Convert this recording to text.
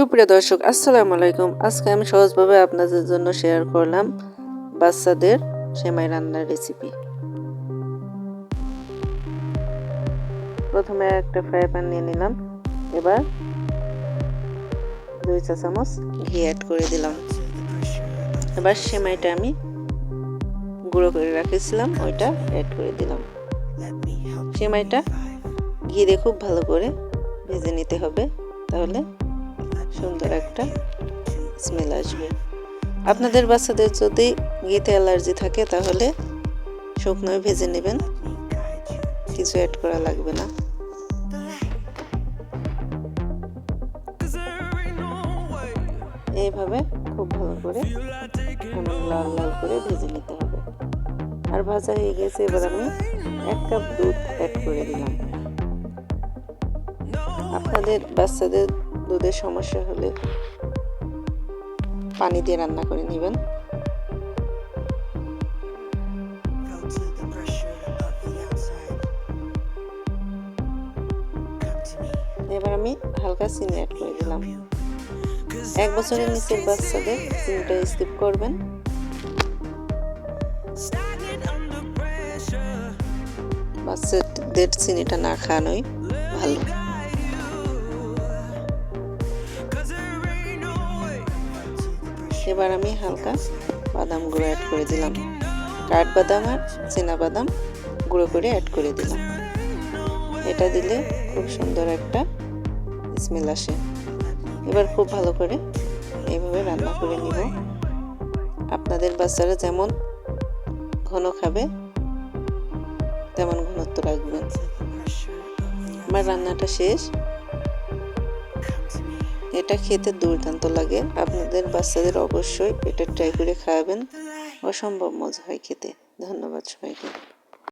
সুপ্রিয় দর্শক, আসসালামু আলাইকুম। আজকে আমি সহজভাবে আপনাদের জন্য শেয়ার করলাম বাচ্চাদের সেমাই রান্নার রেসিপি প্রথমে একটা ফ্রাই প্যান নিয়ে নিলাম। এবার দুই চা চামচ ঘি অ্যাড করে দিলাম। এবার সেমাইটা আমি গুঁড়ো করে রাখেছিলাম, ওইটা অ্যাড করে দিলাম। সেমাইটা ঘি দিয়ে খুব ভালো করে ভেজে নিতে হবে, তাহলে সুন্দর একটা স্মেল আসবে। আপনাদের বাচ্চাদের যদি ঘিতে অ্যালার্জি থাকে, তাহলে শুকনোয় ভেজে নেবেন। কিছু অ্যাড করা লাগবে না। এইভাবে খুব ভালো করে লাল লাল করে ভেজে নিতে হবে। আর ভাজা হয়ে গেছে, এবার আমি এক কাপ দুধ অ্যাড করে দিলাম। আপনাদের বাচ্চাদের দুধের সমস্যা হলে পানি দিয়ে রান্না করে নেবেন। এবার আমি হালকা চিনি অ্যাড করে দিলাম। এক বছরের নিচের বাচ্চাদের চিনিটা স্কিপ করবেন। বাচ্চাদের চিনিটা না খাওয়ানোই ভালো। এবার আমি হালকা বাদাম গুঁড়ো অ্যাড করে দিলাম। কাঠবাদাম আর বাদাম গুঁড়ো করে অ্যাড করে দিলাম। এটা দিলে খুব সুন্দর একটা স্মেল আসে। এবার খুব ভালো করে এইভাবে রান্না করে নিব। আপনাদের বাচ্চারা যেমন ঘন খাবে, তেমন ঘনত্ব রাখবেন। আমার রান্নাটা শেষ। এটা খেতে দুর্দান্ত লাগে। আপনাদের বাচ্চাদের অবশ্যই এটা ট্রাই করে খাওয়াবেন। অসম্ভব মজা হয় খেতে। ধন্যবাদ সবাইকে।